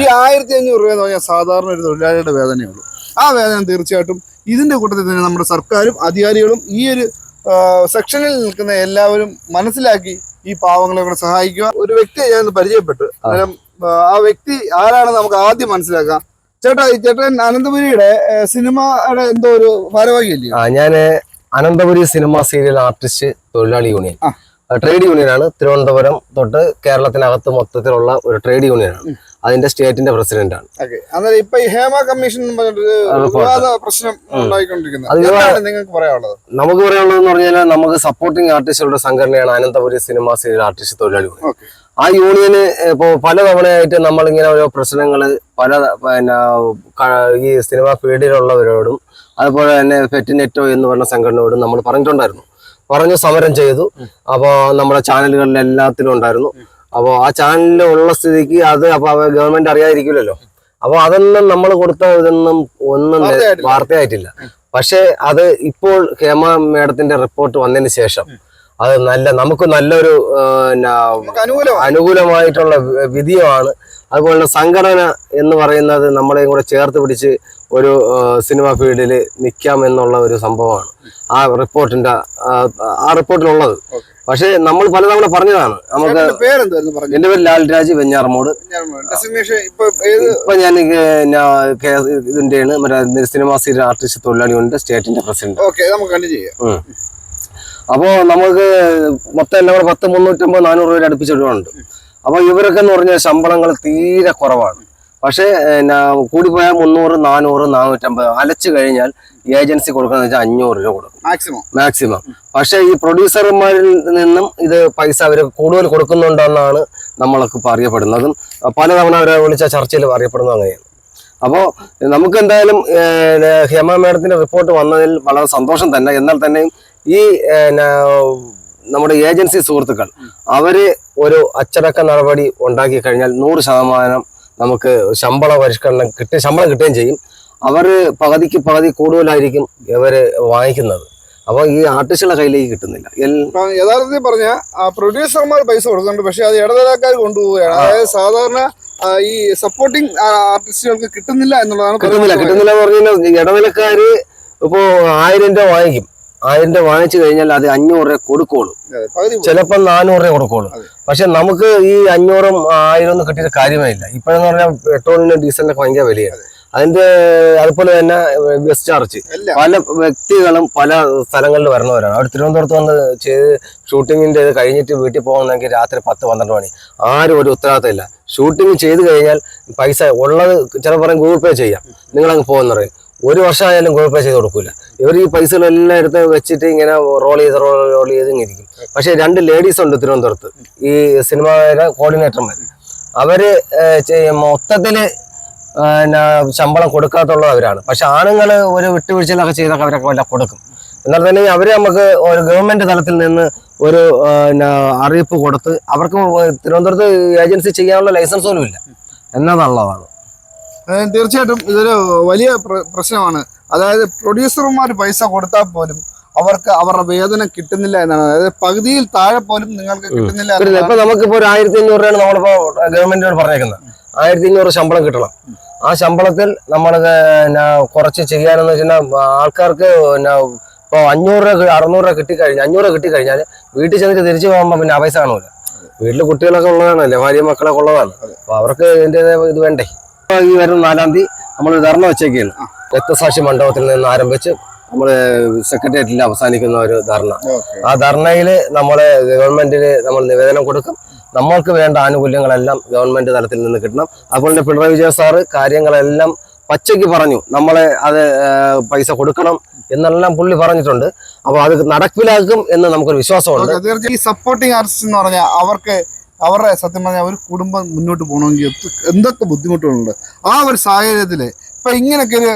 ഈ ആയിരത്തി അഞ്ഞൂറ് രൂപ എന്ന് പറഞ്ഞാൽ സാധാരണ ഒരു തൊഴിലാളിയുടെ വേതനയുള്ളൂ ആ വേദന തീർച്ചയായിട്ടും ഇതിന്റെ കൂട്ടത്തിൽ തന്നെ നമ്മുടെ സർക്കാരും അധികാരികളും ഈ ഒരു സെക്ഷനിൽ നിൽക്കുന്ന എല്ലാവരും മനസ്സിലാക്കി ഈ പാവങ്ങളെ കൂടെ സഹായിക്കുക. ഒരു വ്യക്തിയെ ഞാൻ പരിചയപ്പെട്ടു. അന്നേരം ആ, വ്യക്തി ആരാണെന്ന് നമുക്ക് ആദ്യം മനസ്സിലാക്കാം. ചേട്ടാ ഈ ചേട്ടൻ അനന്തപുരിയുടെ സിനിമയുടെ എന്തോ ഒരു ഭാരവാഹിയല്ലേ? ഞാൻ അനന്തപുരി സിനിമ സീരിയൽ ആർട്ടിസ്റ്റ് തൊഴിലാളി യൂണിയൻ. ട്രേഡ് യൂണിയനാണ് തിരുവനന്തപുരം തൊട്ട് കേരളത്തിനകത്ത് മൊത്തത്തിലുള്ള ഒരു ട്രേഡ് യൂണിയനാണ് അതിന്റെ സ്റ്റേറ്റിന്റെ പ്രസിഡന്റ് ആണ്. നമുക്ക് പറയാനുള്ളത് എന്ന് പറഞ്ഞാൽ നമുക്ക് സപ്പോർട്ടിംഗ് ആർട്ടിസ്റ്റുകളുടെ സംഘടനയാണ് അനന്തപുരി സിനിമ സീരിയൽ ആർട്ടിസ്റ്റ് തൊഴിലാളി യൂണിയൻ ആ യൂണിയന് ഇപ്പോൾ പല തവണയായിട്ട് നമ്മളിങ്ങനെ ഓരോ പ്രശ്നങ്ങൾ പല പിന്നെ ഈ സിനിമ ഫീൽഡിലുള്ളവരോടും അതുപോലെ തന്നെ ഫെറ്റിനെറ്റോ എന്ന് പറഞ്ഞ സംഘടനയോടും നമ്മൾ പറഞ്ഞിട്ടുണ്ടായിരുന്നു. പറഞ്ഞു സമരം ചെയ്തു. അപ്പോൾ നമ്മുടെ ചാനലുകളിൽ എല്ലാത്തിലും ഉണ്ടായിരുന്നു. അപ്പോൾ ആ ചാനലിൽ ഉള്ള സ്ഥിതിക്ക് അത് അപ്പോൾ ഗവൺമെന്റ് അറിയാതിരിക്കില്ലല്ലോ. അപ്പോൾ അതൊന്നും നമ്മൾ കൊടുത്ത ഇതൊന്നും ഒന്നും വാർത്തയായിട്ടില്ല. പക്ഷെ അത് ഇപ്പോൾ ഹേമ മേഡത്തിന്റെ റിപ്പോർട്ട് വന്നതിന് ശേഷം അത് നല്ല നമുക്ക് നല്ലൊരു അനുകൂലമായിട്ടുള്ള വിധിയാണ് അതുപോലെ തന്നെ സംഘടന എന്ന് പറയുന്നത് നമ്മളെയും കൂടെ ചേർത്ത് പിടിച്ച് ഒരു സിനിമ ഫീൽഡിൽ നിൽക്കാം എന്നുള്ള ഒരു സംഭവമാണ് ആ റിപ്പോർട്ടിന്റെ ആ, റിപ്പോർട്ടിലുള്ളത്. പക്ഷേ നമ്മൾ പലതവണ പറഞ്ഞതാണ്. നമുക്ക് എന്റെ പേര് ലാൽരാജ് വെഞ്ഞാറമോട്. ഇപ്പൊ ഞാൻ ഇതിന്റെയാണ് മറ്റേ സിനിമാ സീരിയൽ ആർട്ടിസ്റ്റ് തൊഴിലാളി ഉണ്ട് സ്റ്റേറ്റിന്റെ പ്രസിഡന്റ്. നമുക്ക് കണ്ടു ചെയ്യാം. അപ്പോൾ അപ്പോ നമുക്ക് മൊത്തം എല്ലാം കൂടെ പത്ത് മുന്നൂറ്റമ്പത് നാനൂറ് രൂപ അടുപ്പിച്ചിട്ടുണ്ട് അപ്പൊ ഇവരൊക്കെ എന്ന് പറഞ്ഞാൽ ശമ്പളങ്ങൾ തീരെ കുറവാണ്. പക്ഷേ കൂടി കൂടിപ്പോയാൽ മുന്നൂറ് നാനൂറ് നാനൂറ്റമ്പത് അലച്ചു കഴിഞ്ഞാൽ ഏജൻസി കൊടുക്കുന്നത് വെച്ചാൽ അഞ്ഞൂറ് രൂപ കൊടുക്കും. മാക്സിമം. മാക്സിമം. പക്ഷേ ഈ പ്രൊഡ്യൂസർമാരിൽ നിന്നും ഇത് പൈസ അവർ കൂടുതൽ കൊടുക്കുന്നുണ്ടെന്നാണ് നമ്മളൊക്കെ ഇപ്പോൾ അറിയപ്പെടുന്നതും. പലതവണ അവരെ വിളിച്ച ചർച്ചയിൽ അറിയപ്പെടുന്നത് അങ്ങനെയാണ്. അപ്പോൾ നമുക്ക് എന്തായാലും ഹേമ മേഡത്തിന്റെ റിപ്പോർട്ട് വന്നതിൽ വളരെ സന്തോഷം തന്നെ. എന്നാൽ തന്നെയും ഈ നമ്മുടെ ഏജൻസി സുഹൃത്തുക്കൾ അവർ ഒരു അച്ചടക്ക നടപടി ഉണ്ടാക്കി കഴിഞ്ഞാൽ നൂറ് ശതമാനം നമുക്ക് ശമ്പള പരിഷ്കരണം കിട്ടി ശമ്പളം കിട്ടുകയും ചെയ്യും. അവർ പകുതിക്ക് പകുതി കൂടുതലായിരിക്കും ഇവർ വാങ്ങിക്കുന്നത്. അപ്പോൾ ഈ ആർട്ടിസ്റ്റുകളുടെ കയ്യിലേക്ക് കിട്ടുന്നില്ല. യഥാർത്ഥത്തിൽ പറഞ്ഞ പ്രൊഡ്യൂസർമാർ പൈസ കൊടുക്കുന്നുണ്ട്. പക്ഷെ അത് ഇടനിലക്കാർ കൊണ്ടുപോവുകയാണ്. അതായത് സാധാരണ ഈ സപ്പോർട്ടിങ് ആർട്ടിസ്റ്റുകൾക്ക് കിട്ടുന്നില്ല എന്നുള്ളതാണ് കിട്ടുന്നില്ല. കിട്ടുന്നില്ല എന്ന് പറഞ്ഞാൽ ഇടനിലക്കാര് ഇപ്പോ ആയിരം രൂപ വാങ്ങിക്കും. ആയിരം രൂപ വാങ്ങിച്ചു കഴിഞ്ഞാൽ അത് അഞ്ഞൂറ് രൂപ കൊടുക്കുള്ളൂ. ചിലപ്പോൾ നാനൂറ് രൂപ കൊടുക്കുള്ളൂ. പക്ഷെ നമുക്ക് ഈ അഞ്ഞൂറും ആയിരം ഒന്നും കിട്ടിയിട്ട് കാര്യമേ ഇല്ല. ഇപ്പോഴെന്ന് പറഞ്ഞാൽ പെട്രോളിനും ഡീസലിനൊക്കെ ഭയങ്കര വിലയാണ്. അതിന്റെ അതുപോലെ തന്നെ ബസ് ചാർജ്. പല വ്യക്തികളും പല സ്ഥലങ്ങളിൽ വരണവരാണ് അവിടെ തിരുവനന്തപുരത്ത് വന്ന് ചെയ്ത് ഷൂട്ടിങ്ങിന്റെ ഇത് കഴിഞ്ഞിട്ട് വീട്ടിൽ പോകണമെങ്കിൽ രാത്രി പത്ത് പന്ത്രണ്ട് മണി. ആരും ഒരു ഉത്തരവാദിത്തം ഇല്ല ഷൂട്ടിംഗ് ചെയ്ത് കഴിഞ്ഞാൽ പൈസ ഉള്ളത് ചില പറയും ഗൂഗിൾ പേ ചെയ്യാം. നിങ്ങൾ അങ്ങ് പോകുന്ന പറയും. ഒരു വർഷമായാലും ഗൂഗിൾ പേ ചെയ്ത് കൊടുക്കൂല. ഇവർ ഈ പൈസകളെല്ലാം എടുത്ത് വെച്ചിട്ട് ഇങ്ങനെ റോൾ ചെയ്ത് റോൾ റോൾ ചെയ്ത് ഇരിക്കും. പക്ഷെ രണ്ട് ലേഡീസ് ഉണ്ട് തിരുവനന്തപുരത്ത്. ഈ സിനിമയുടെ കോർഡിനേറ്റർമാർ അവർ മൊത്തത്തിൽ ശമ്പളം കൊടുക്കാത്തുള്ളത് അവരാണ് പക്ഷെ ആണുങ്ങൾ ഒരു വിട്ടുവീഴ്ചകളൊക്കെ ചെയ്തൊക്കെ അവരൊക്കെ വല്ല കൊടുക്കും. എന്നാൽ തന്നെ അവർ നമുക്ക് ഒരു ഗവൺമെന്റ് തലത്തിൽ നിന്ന് ഒരു അറിയിപ്പ് കൊടുത്ത് അവർക്ക് തിരുവനന്തപുരത്ത് ഏജൻസി ചെയ്യാനുള്ള ലൈസൻസ് പോലും ഇല്ല. എന്നതുള്ളതാണ്. തീർച്ചയായിട്ടും ഇതൊരു വലിയ പ്രശ്നമാണ്. അതായത് പ്രൊഡ്യൂസർമാർ പൈസ കൊടുത്താൽ പോലും അവർക്ക് അവരുടെ വേതനം കിട്ടുന്നില്ല എന്നാണ്. അതായത് പകുതിയിൽ താഴെ പോലും നിങ്ങൾക്ക് കിട്ടുന്നില്ല. ഇപ്പൊ നമുക്കിപ്പോ ഒരു ആയിരത്തി അഞ്ഞൂറ് രൂപയാണ് നമ്മളിപ്പോ ഗവൺമെന്റിനോട് പറഞ്ഞേക്കുന്നത്. ആയിരത്തി അഞ്ഞൂറ് ശമ്പളം കിട്ടണം. ആ ശമ്പളത്തിൽ നമ്മൾ കുറച്ച് ചെയ്യാനെന്ന് വെച്ചാൽ ആൾക്കാർക്ക് പിന്നെ ഇപ്പൊ അഞ്ഞൂറ് രൂപ അറുന്നൂറ് രൂപ കിട്ടിക്കഴിഞ്ഞാൽ അഞ്ഞൂറ് രൂപ കിട്ടിക്കഴിഞ്ഞാൽ വീട്ടിൽ ചെന്നിട്ട് തിരിച്ചു പോകുമ്പോൾ പിന്നെ ആ പൈസ കാണൂല. വീട്ടിൽ കുട്ടികളൊക്കെ ഉള്ളതാണല്ലേ ഭാര്യ മക്കളൊക്കെ ഉള്ളതാണ്. അപ്പോൾ അവർക്ക് ഇതിന്റെതായ ഇത് വേണ്ടേ? ഈ വരുന്ന നാലാം തീയതി നമ്മൾ ധർണ വെച്ചേക്കാണ്. രക്തസാക്ഷി മണ്ഡപത്തിൽ നിന്ന് ആരംഭിച്ച് നമ്മൾ സെക്രട്ടേറിയറ്റിൽ അവസാനിക്കുന്ന ഒരു ധർണ. ആ ധർണയിൽ നമ്മൾ ഗവൺമെന്റിന് നമ്മൾ നിവേദനം കൊടുക്കും. നമ്മൾക്ക് വേണ്ട ആനുകൂല്യങ്ങളെല്ലാം ഗവൺമെന്റ് തലത്തിൽ നിന്ന് കിട്ടണം. അതുപോലെ തന്നെ പിണറായി വിജയൻ സാറ് കാര്യങ്ങളെല്ലാം പച്ചയ്ക്ക് പറഞ്ഞു നമ്മളെ അത് പൈസ കൊടുക്കണം എന്നെല്ലാം പുള്ളി പറഞ്ഞിട്ടുണ്ട്. അപ്പോൾ അത് നടപ്പിലാക്കും എന്ന് നമുക്കൊരു വിശ്വാസമുണ്ട്. തീർച്ചയായും ഈ സപ്പോർട്ടിങ് ആർട്ടിസ്റ്റ് എന്ന് പറഞ്ഞാൽ അവർക്ക് അവരുടെ സത്യം പറഞ്ഞാൽ ഒരു കുടുംബം മുന്നോട്ട് പോകണമെങ്കിൽ എന്തൊക്കെ ബുദ്ധിമുട്ടുകളുണ്ട്. ആ ഒരു സാഹചര്യത്തിൽ ഇപ്പൊ ഇങ്ങനൊക്കെ ഒരു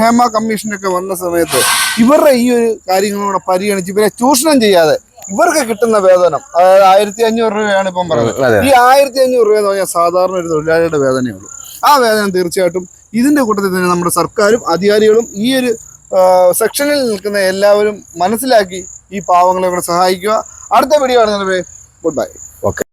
ഹേമ കമ്മീഷനൊക്കെ വന്ന സമയത്ത് ഇവരുടെ ഈ ഒരു കാര്യങ്ങളൂടെ പരിഗണിച്ച് ഇവരെ ചൂഷണം ചെയ്യാതെ ഇവർക്ക് കിട്ടുന്ന വേതനം അതായത് ആയിരത്തി അഞ്ഞൂറ് രൂപയാണ് ഇപ്പം പറയുന്നത് ഈ ആയിരത്തി അഞ്ഞൂറ് രൂപ എന്ന് പറഞ്ഞാൽ സാധാരണ ഒരു തൊഴിലാളിയുടെ വേതനയുള്ളൂ ആ വേതനം തീർച്ചയായിട്ടും ഇതിന്റെ കൂട്ടത്തിൽ തന്നെ നമ്മുടെ സർക്കാരും അധികാരികളും ഈ ഒരു സെക്ഷനിൽ നിൽക്കുന്ന എല്ലാവരും മനസ്സിലാക്കി ഈ പാവങ്ങളെ കൂടെ സഹായിക്കുക. അടുത്ത വീഡിയോ ആണ് ഗുഡ് ബൈ ഓക്കെ